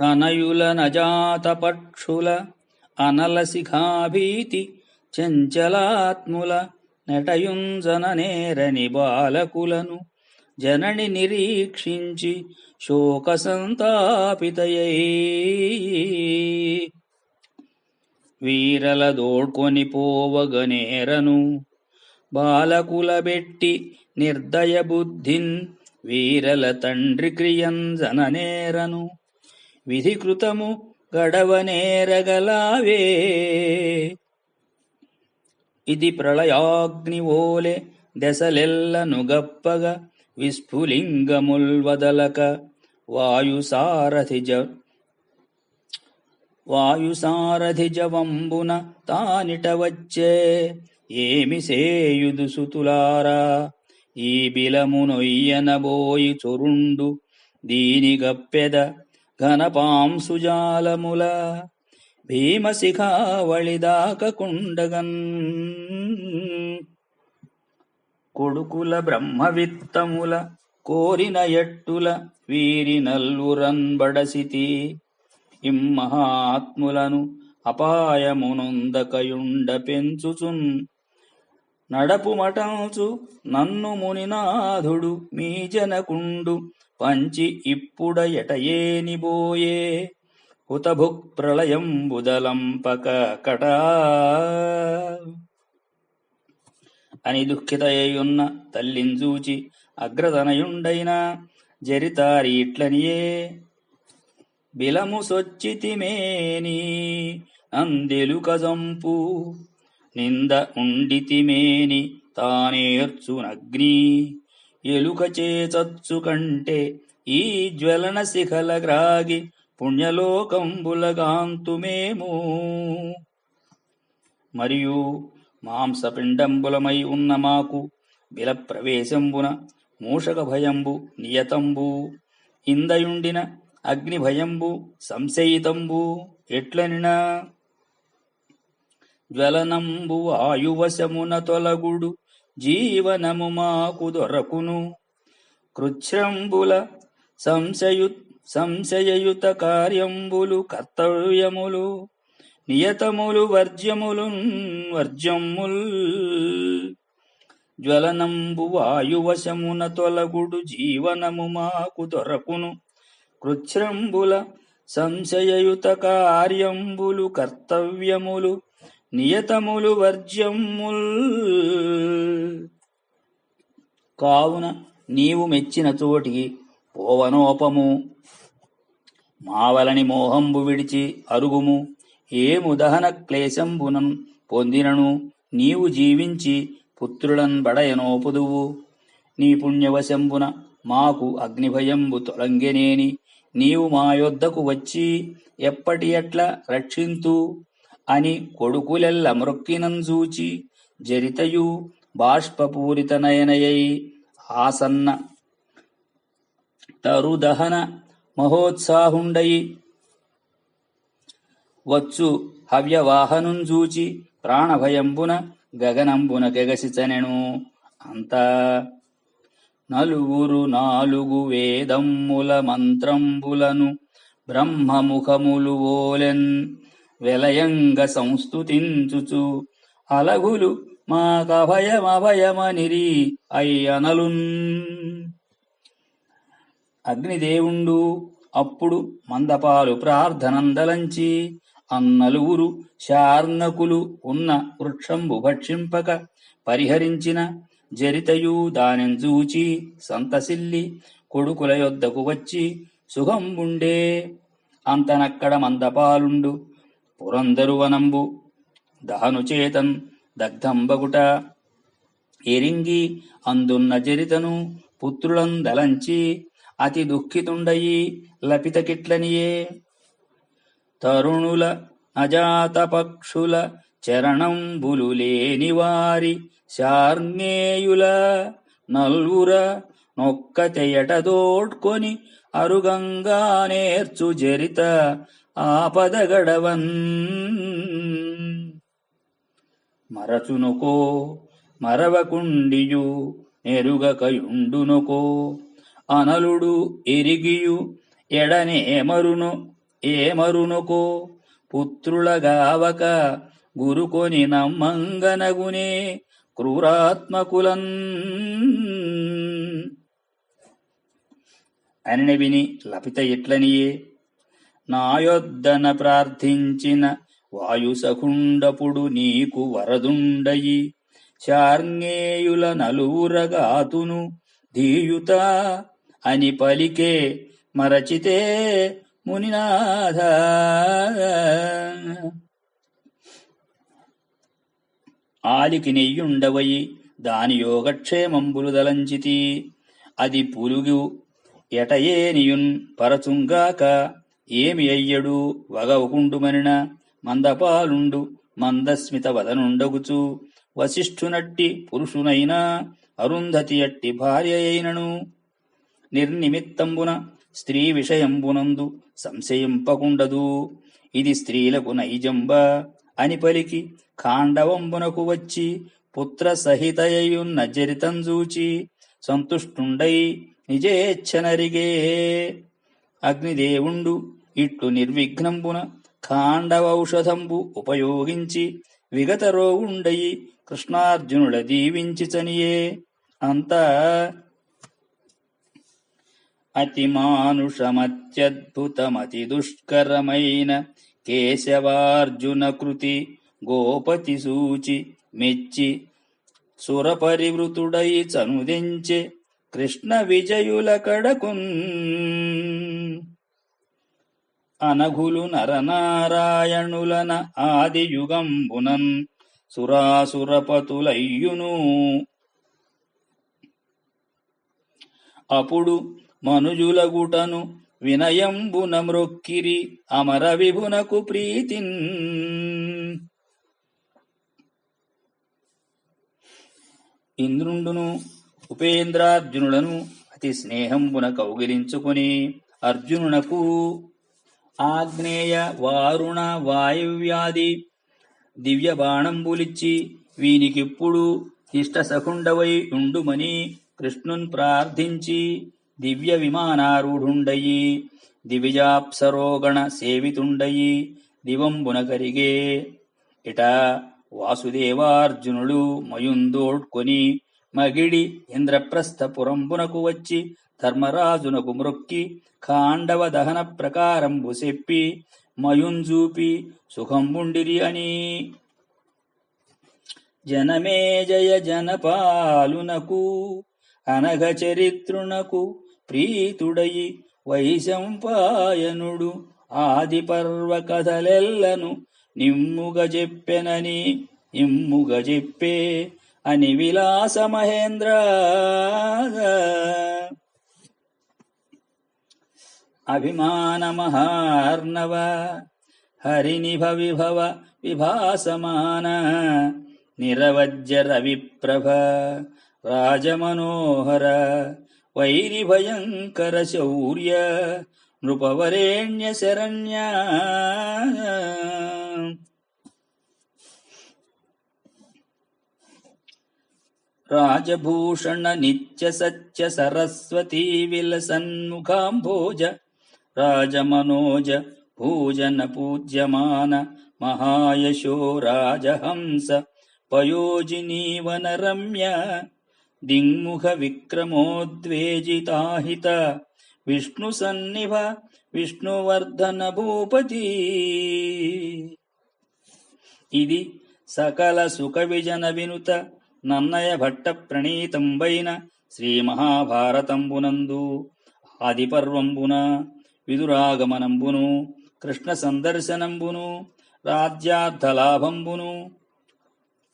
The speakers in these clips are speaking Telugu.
తనయుల నజాతపక్షుల అనల చంచలాత్ముల నటయుంజన నేరని బాలకులను జనని నిరీక్షించి శోక సంతాపితయై వీరల దోడ్కొని పోవగనేరను బాలకుల బెట్టి నిర్దయ బుద్ధిన్ వీరల తండ్రి క్రియంజననేరను విధికృతము గడవనేరగలావే. ఇది ప్రళయాగ్ని దశలెల్ల దశలెల్లను విస్ఫులింగముల్వదలక. వాయుసారథిజ వాయుసారథిజవంబున తానిట వచ్చే ఏమి సేయుదు సుతులారా? ఈ బిలమునొయ్యనబోయి చొరుండు దీని గప్పెద ఘనపాంసుజాలముల భీమశిఖావళిదాకకుండగన్ కొడుకుల బ్రహ్మవిత్తముల కోరిన ఎట్టుల వీరి నల్వురన్బడసితి ఇమ్మహాత్ములను అపాయమునొందకయుండ పెంచుచున్. నడపు మటంచు నన్ను మునినాథుడు మీ జనకుండు పంచి ఇప్పుడ ఎటయేనిబోయే హుతభుక్ ప్రళయం బుదలంపక కటా. అని దుఃఖితయ్యున్న తల్లింజూచి అగ్రతనయుండైన జరితారి ఇట్లనియే. బిలము సొచ్చితిమేని అందెలుకజంపు నింద ఉండితిమేని తానేర్చునగ్ని. ఎలుక చేచచ్చు కంటే ఈ జ్వలన శిఖల గ్రాగి పుణ్యలోకంబులగాంతుమేము. మరియు మాంసపిండంబులమై ఉన్న మాకు బిల ప్రవేశంబున మూషక భయంబు నియతంబు ఇందయుండిన అగ్ని భయంబు సంశయితంబు ఎట్లనినా. జ్వలనంబు ఆయువశమున తొలగుడు జీవనము మాకు దొరకును. కృచ్ఛ్రంబుల సంశయు సంశయయుత కార్యంబులు కర్తవ్యములు నియతములు వర్జ్యములు వర్జ్యముల్. జ్వలనంబు వాయువశమున తొలగుడు జీవనము మాకు దొరకును. కృచ్ఛ్రంబుల సంశయయుత కార్యంబులు కర్తవ్యములు నియతములు వర్జ్యముల్. కావున నీవు మెచ్చిన చోటికి పోవనోపము. మావలని మోహంబు విడిచి అరుగుము. ఏము దహన క్లేశంబునం పొందినను నీవు జీవించి పుత్రులన్ బడయనోపుదువు. నీ పుణ్యవశంబున మాకు అగ్నిభయంబు తొలంగెనేని. నీవు మా యొద్దకు వచ్చి ఎప్పటి ఎట్ల రక్షింతు అని కొడుకులెల్ల మ్రొక్కినంజూచి జరితయు బాష్పపూరిత నయనయై ఆసన్న తరుదహన మహోత్సాహుండయి వచ్చు హవ్యవాహనుంజూచి ప్రాణభయంబున గగనంబున కెగసిచనెను అంతా నలుగురు నాలుగు వేదమ్ముల మంత్రంబులను బ్రహ్మముఖములు ఓలెన్ వెలయంగ సంస్థుతించుచు అలగులు మాకభయమభయమనిరి అయ్యనలున్. అగ్నిదేవుండు అప్పుడు మందపాలు ప్రార్థనందలంచి. అన్నలుగురు శార్నకులు ఉన్న వృక్షంబు భక్షింపక పరిహరించిన జరితయు దానెంజూచి సంతసిల్లి కొడుకుల యొద్దకు వచ్చి సుఖంబుండే. అంతనక్కడ మందపాలుండు పురందరువనంబు దహనుచేతన్ దగ్ధంబగుట. ఎరింగి అందున్న జరితను పుత్రులందలంచి అతి దుఃఖితుండయి లపితకిట్లనియే తరుణుల అజాత పక్షుల చరణంబులు లేని వారి శార్ణేయుల నల్వుర నొక్కతెయట దోడ్కొని అరుగంగా నేర్చు జరిత. ఆపదగడవన్. మరచునుకో మరవకుండియు నెరుగకయుండునుకో. అనలుడు ఎరిగియు ఎడనేమరును ఏమరునుకో పుత్రులగావక గురుకొని నమ్మంగనగునే క్రూరాత్మకులన్. అనని విని లపిత ఎట్లనియే? నాయొద్దన ప్రార్థించిన వాయుసకుండపుడు నీకు వరదుండయి. శార్ంగేయుల నలువురగాతును ధీయుత అని పలికే మరచితే మునినాథ. ఆలికి నెయ్యుండవయి దాని యోగక్షేమంబులు దలంచితి. అది పులుగు ఎటయేనియున్ పరచుంగాక ఏమి అయ్యడు? వగవకుండుమనిన మందపాలుండు మందస్మిత వదనుండగుచు. వశిష్ఠునట్టి పురుషునైనా అరుంధతి అట్టి భార్య అయినను నిర్నిమిత్తంబున స్త్రీ విషయంబునందు సంశయింపకుండదు. ఇది స్త్రీలకు నైజంబ. అని పలికి కాండవంబునకు వచ్చి పుత్ర సహితయున్న జరితంజూచి సంతుష్టుండై నిజేచ్ఛనరిగే. అగ్నిదేవుండు ఇట్లు నిర్విఘ్నంబున కాండవౌషధంబు ఉపయోగించి విగత రోగుండయి కృష్ణార్జునుల దీవించి చనియే అంతా అతిమానుషమత్యద్భుతమతి దుష్కరమైన కేశవార్జున కృతి గోపతి సూచి మెచ్చి సురపరివృతుడై చనుదించే కృష్ణ విజయుల కడకున్. అనఘులు నరనారాయణులన ఆదియుగంబునన్ సురాసురపతులయ్యును. అప్పుడు మనుజులగుటను వినయంబున మృక్కిరి అమర విభునకు ప్రీతిన్. ఇంద్రుండును ఉపేంద్రార్జునులను అతి స్నేహంబున కౌగిలించుకుని అర్జునునకు ఆగ్నేయ వారుణ వాయువ్యాది దివ్య బాణంబులిచ్చి వీనికిప్పుడు ఇష్టసఖుండవై ఉండుమని కృష్ణున్ ప్రార్థించి దివ్య విమానారూఢుండయి దివిజాప్సరోగణ సేవితుండయి దివంబున కరిగే ఇట వాసుదేవార్జునుడు మయుందోడ్కొని మగిడి ఇంద్రప్రస్థపురంబునకు వచ్చి ధర్మరాజునకు మ్రొక్కి ఖాండవ దహన ప్రకారంబు చెప్పి మయుంజూపి సుఖంబుండిరి అని. జనమే జయ జనపాలునకు అనఘ చరిత్రునకు ప్రీతుడయి వైశంపాయనుడు ఆది పర్వ కథలెల్లను నిమ్ముగ చెప్పెనని నిమ్ముగ చెప్పే అని విలాస మహేంద్ర. अभिमानमहार्णव। हरिनिभवि भव विभासमान। निरवज्य रविप्रभ। राजमनोहर। वैरिभयङ्कर शौर्य। नृपवरेण्यशरण्या। राजभूषण नित्य सच्च सरस्वती विलसन्मुखाम्भोज। రాజమనోజ పూజన పూజ్యమాన మహాయశో రాజహంస పయోజినీవన రమ్య దింగ్ముఖ విక్రమోద్వేజితాహిత విష్ణు సన్నిభ విష్ణువర్ధన భూపతి. ఇది సకల సుఖ విజన వినుత నన్నయ భట్ట ప్రణీతంబైన శ్రీ మహాభారతంబునందు ఆదిపర్వంబున విదురాగమనంబును కృష్ణ సందర్శనంబును రాజ్యార్థలాభంబును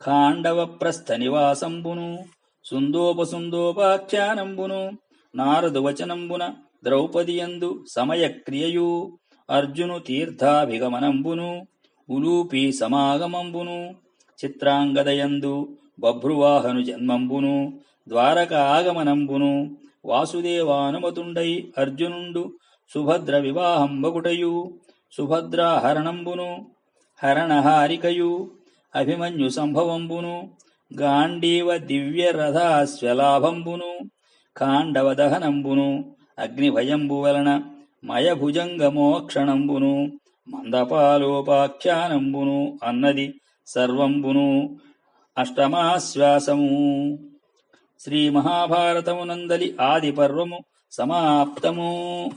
ఖాండవ ప్రస్థ నివాసంబును సుందోపసుందోపాఖ్యానంబును నారదువచనంబున ద్రౌపదియందు సమయక్రియయు అర్జును తీర్థాభిగమనంబును ఉలూపి సమాగమంబును చిత్రాంగదయందు బభ్రువాహను జన్మంబును ద్వారక ఆగమనంబును వాసుదేవానుమతుండై అర్జునుండు సుభద్ర వివాహంబగుటయు సుభద్రాహరణంబును హరణహారికయు అభిమన్యు సంభవంబును గాండీవ దివ్య రథాస్వలాభంబును ఖాండవ దహనంబును అగ్నిభయంబు వలన మయభుజంగమోక్షణంబును మందపాలోపాఖ్యానంబును అన్నది సర్వంబును అష్టమాశ్వాసము. శ్రీ మహాభారతమునందలి ఆది పర్వము సమాప్తము.